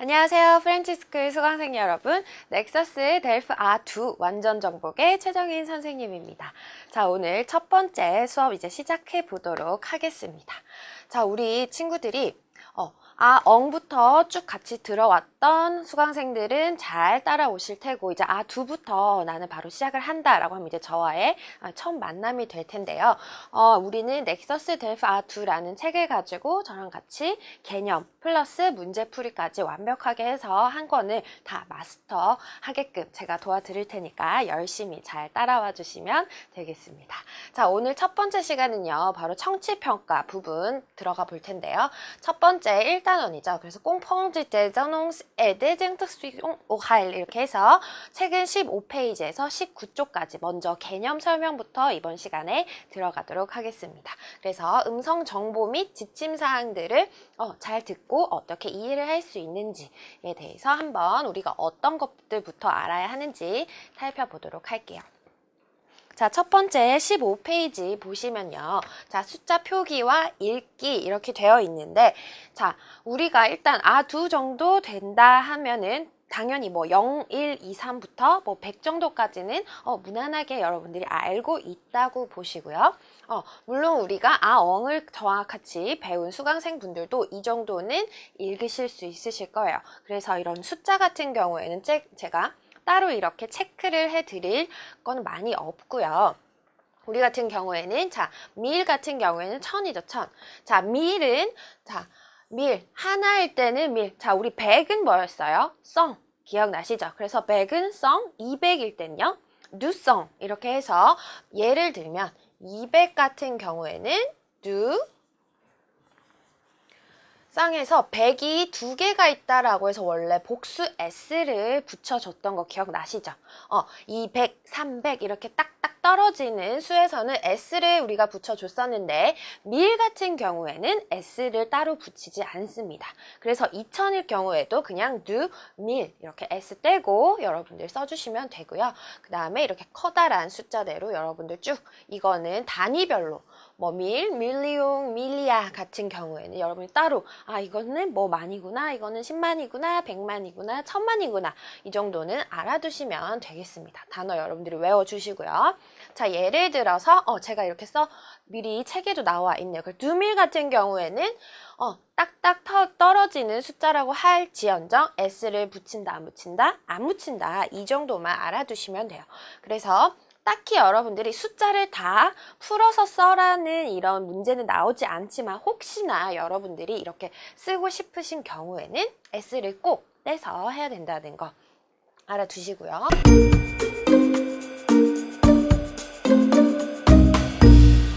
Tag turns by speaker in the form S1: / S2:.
S1: 안녕하세요. 프렌치스쿨 수강생 여러분. 넥서스 델프 아2 완전 정복의 최정인 선생님입니다. 자, 오늘 첫 번째 수업 이제 시작해 보도록 하겠습니다. 자, 우리 친구들이 어, 아, 엉부터 쭉 같이 들어왔던 수강생들은 잘 따라오실 테고, 이제 아, 두부터 나는 바로 시작을 한다라고 하면 이제 저와의 아, 처음 만남이 될 텐데요. 어, 우리는 넥서스 델프 아2라는 책을 가지고 저랑 같이 개념 플러스 문제풀이까지 완벽하게 해서 한 권을 다 마스터 하게끔 제가 도와드릴 테니까 열심히 잘 따라와 주시면 되겠습니다. 자, 오늘 첫 번째 시간은요, 바로 청취평가 부분 들어가 볼 텐데요. 첫 번째 1단원이죠. 그래서 꽁펑지 대전홍에 대쟁특수용 오하일 이렇게 해서 책은 15페이지에서 19쪽까지 먼저 개념 설명부터 이번 시간에 들어가도록 하겠습니다. 그래서 음성 정보 및 지침 사항들을 어, 잘 듣고 어떻게 이해를 할 수 있는지에 대해서 한번 우리가 어떤 것들부터 알아야 하는지 살펴보도록 할게요. 자, 첫 번째 15페이지 보시면요. 자, 숫자 표기와 읽기 이렇게 되어 있는데, 자, 우리가 일단 아, 두 정도 된다 하면은 당연히 뭐 0, 1, 2, 3부터 뭐 100 정도까지는 어, 무난하게 여러분들이 알고 있다고 보시고요. 어, 물론 우리가 아, 엉을 저와 같이 배운 수강생 분들도 이 정도는 읽으실 수 있으실 거예요. 그래서 이런 숫자 같은 경우에는 제, 제가 따로 이렇게 체크를 해드릴 건 많이 없고요. 우리 같은 경우에는 자, 밀 같은 경우에는 천이죠, 천. 자, 밀은 자, 밀 하나일 때는 밀. 자, 우리 백은 뭐였어요? 성. 기억나시죠? 그래서 백은 성, 200일 땐요. 누성 이렇게 해서 예를 들면 200 같은 경우에는 do 쌍에서 100이 두 개가 있다라고 해서 원래 복수 s를 붙여줬던 거 기억나시죠? 어, 200, 300 이렇게 딱딱 떨어지는 수에서는 s를 우리가 붙여줬었는데 밀 같은 경우에는 s를 따로 붙이지 않습니다. 그래서 2000일 경우에도 그냥 do, 밀 이렇게 s 떼고 여러분들 써주시면 되고요. 그 다음에 이렇게 커다란 숫자대로 여러분들 쭉 이거는 단위별로 뭐 밀, 밀리용, 밀리아 같은 경우에는 여러분이 따로 아 이거는 뭐 만이구나 이거는 10만이구나 100만이구나 1000만이구나 이 정도는 알아두시면 되겠습니다. 단어 여러분들이 외워주시고요. 자 예를 들어서 어 제가 이렇게 써 미리 책에도 나와 있네요. 그 두밀 같은 경우에는 어 딱딱 터, 떨어지는 숫자라고 할지언정 s를 붙인다 안 붙인다 안 붙인다 이 정도만 알아두시면 돼요. 그래서 딱히 여러분들이 숫자를 다 풀어서 써라는 이런 문제는 나오지 않지만 혹시나 여러분들이 이렇게 쓰고 싶으신 경우에는 S를 꼭 떼서 해야 된다는 거 알아두시고요.